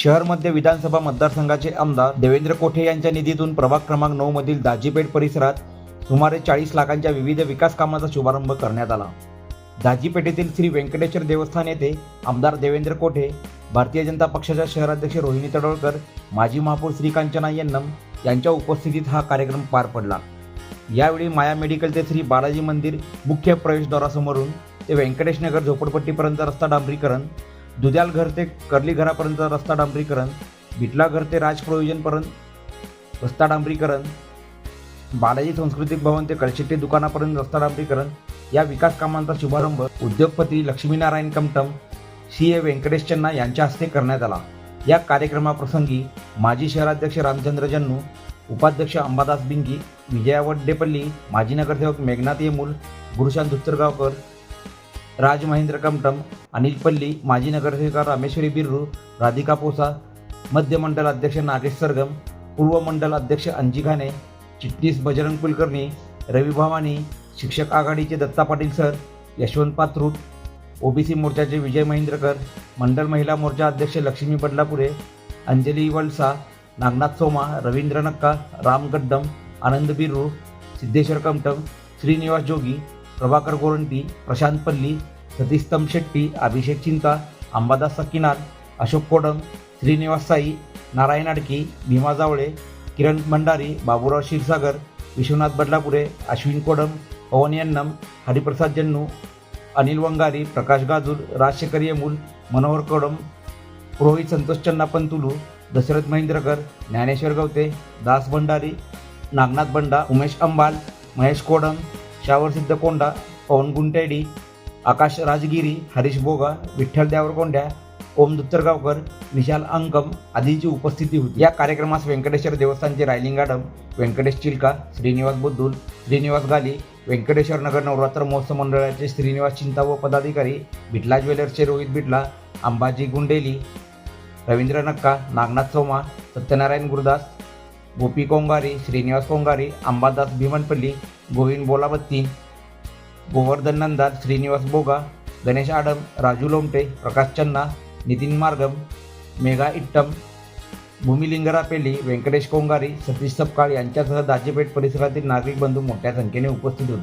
शहर मध्य विधानसभा मतदारसंघाचे आमदार देवेंद्र कोठे यांच्या निधीतून प्रभाग क्रमांक नऊ मधील दाजीपेठ परिसरात सुमारे चाळीस लाखांच्या विविध विकास कामाचा शुभारंभ करण्यात आला. दाजीपेठेतील श्री व्यंकटेश्वर देवस्थान येथे आमदार देवेंद्र कोठे भारतीय जनता पक्षाच्या शहराध्यक्ष रोहिणी तडोळकर माजी महापौर श्रीकांचना यन्नम यांच्या उपस्थितीत हा कार्यक्रम पार पडला. यावेळी माया मेडिकल ते श्री बालाजी मंदिर मुख्य प्रवेशद्वारासमोरून ते व्यंकटेशनगर झोपडपट्टीपर्यंत रस्ता डांबरीकरण दुध्याल घर ते कर्ली घरापर्यंत रस्ता डांबरीकरण भिटला घर ते राज प्रोविजनपर्यंत रस्ता डांबरीकरण बालाजी सांस्कृतिक भवन ते कळशेट्टी दुकानापर्यंत रस्ता डांबरीकरण या विकास कामांचा शुभारंभ उद्योगपती लक्ष्मीनारायण कमटम सी ए व्यंकटेश चन्ना यांच्या हस्ते करण्यात आला. या कार्यक्रमाप्रसंगी माजी शहराध्यक्ष रामचंद्र जन्नू उपाध्यक्ष अंबादास बिंगी विजया वड्डेपल्ली माजी नगरसेवक मेघनाथ येमूल गुरुशांत धुत्तरगावकर राज महेंद्र कमटम अनिल पल्ली माजी नगरसेविका रामेश्वरी बिर्रू राधिका पोसा मध्य मंडल अध्यक्ष नागेश सरगम पूर्व मंडल अध्यक्ष अंजी खाने चिटणीस बजरंग कुलकर्णी रवी भवानी शिक्षक आघाडीचे दत्ता पाटील सर यशवंत पात्रूट ओबीसी मोर्चाचे विजय महेंद्रकर मंडल महिला मोर्चा अध्यक्ष लक्ष्मी बदलापुरे अंजली वलसा नागनाथ सोमा रवींद्र नक्का राम गड्डम आनंद बिर्रू सिद्धेश्वर कमटम श्रीनिवास जोगी प्रभाकर गोरंटी प्रशांत पल्ली सतीश तमशेट्टी अभिषेक चिंता अंबादास सकिनार अशोक कोडम श्रीनिवास साई नारायण आडकी भीमा जावळे किरण भंडारी बाबूराव क्षीरसागर विश्वनाथ बदलापुरे अश्विन कोडम पवन यन्नम हरिप्रसाद जन्नू अनिल वंगारी प्रकाश गाजूर राजशेखर येमूल मनोहर कोडम पुरोहित संतोष चन्ना पंतुलू दशरथ महेंद्रकर ज्ञानेश्वर गवते दास भंडारी नागनाथ बंडा उमेश अंबाल महेश कोडम शावरसिद्ध कोंडा पवन गुंटेडी आकाश राजगिरी हरीश बोगा विठ्ठल देवरकोंड्या ओम दुत्तरगावकर विशाल अंकम आदींची उपस्थिती होती. या कार्यक्रमास व्यंकटेश्वर देवस्थानचे रायलिंग गाडम व्यंकटेश चिलका श्रीनिवास बुद्दुल श्रीनिवास गाली व्यंकटेश्वर नगर नवरात्र महोत्सव मंडळाचे श्रीनिवास चिंता व पदाधिकारी बिटला ज्वेलर्सचे रोहित बिटला अंबाजी गुंडेली रवींद्र नक्का नागनाथ सोमा सत्यनारायण गुरुदास गोपी कोंगारी श्रीनिवास कोंगारी अंबादास भीमनपल्ली गोविंद बोलाबत्ती गोवर्धन नंदार श्रीनिवास बोगा गणेश आडम राजू लोमटे प्रकाश चन्ना नितीन मार्गम मेघा इट्टम भूमिलिंगरा पेली व्यंकटेश कोंगारी सतीश सपकाळ यांच्यासह दाजेपेठ परिसरातील नागरिक बंधू मोठ्या संख्येने उपस्थित होते.